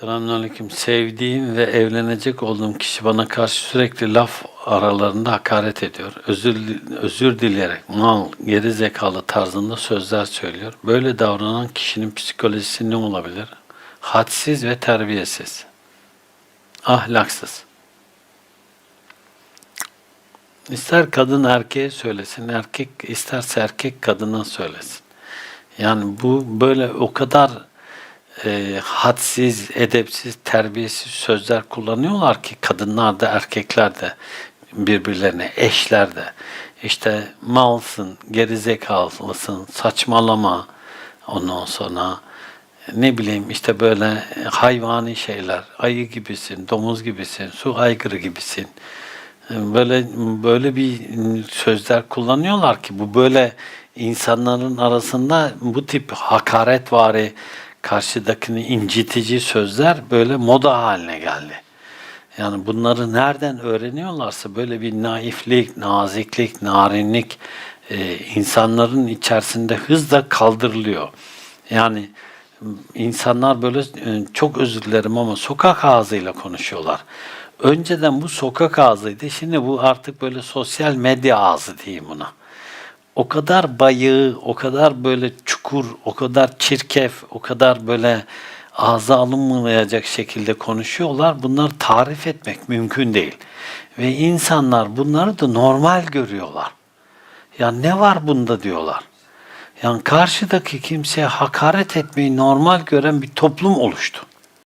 Selamünaleyküm. Sevdiğim ve evlenecek olduğum kişi bana karşı sürekli laf aralarında hakaret ediyor. Özür, özür dileyerek mal, geri zekalı tarzında sözler söylüyor. Böyle davranan kişinin psikolojisi ne olabilir? Hadsiz ve terbiyesiz. Ahlaksız. İster kadın erkeğe söylesin, erkek isterse erkek kadına söylesin. Yani bu böyle o kadar e, hadsiz, edepsiz, terbiyesiz sözler kullanıyorlar ki kadınlar da erkekler de birbirlerine, eşler de. İşte malsın, gerizekalısın, saçmalama ondan sonra ne bileyim işte böyle hayvani şeyler, ayı gibisin, domuz gibisin, su aygırı gibisin. Böyle böyle bir sözler kullanıyorlar ki bu böyle insanların arasında bu tip hakaretvari karşıdakini incitici sözler böyle moda haline geldi. Yani bunları nereden öğreniyorlarsa böyle bir naiflik, naziklik, narinlik e, insanların içerisinde hızla kaldırılıyor. Yani insanlar böyle e, çok özür dilerim ama sokak ağzıyla konuşuyorlar. Önceden bu sokak ağzıydı. Şimdi bu artık böyle sosyal medya ağzı diyeyim buna. O kadar bayığı, o kadar böyle çukur, o kadar çirkef, o kadar böyle ağza alınmayacak şekilde konuşuyorlar. Bunları tarif etmek mümkün değil. Ve insanlar bunları da normal görüyorlar. Ya ne var bunda diyorlar. Yani karşıdaki kimseye hakaret etmeyi normal gören bir toplum oluştu.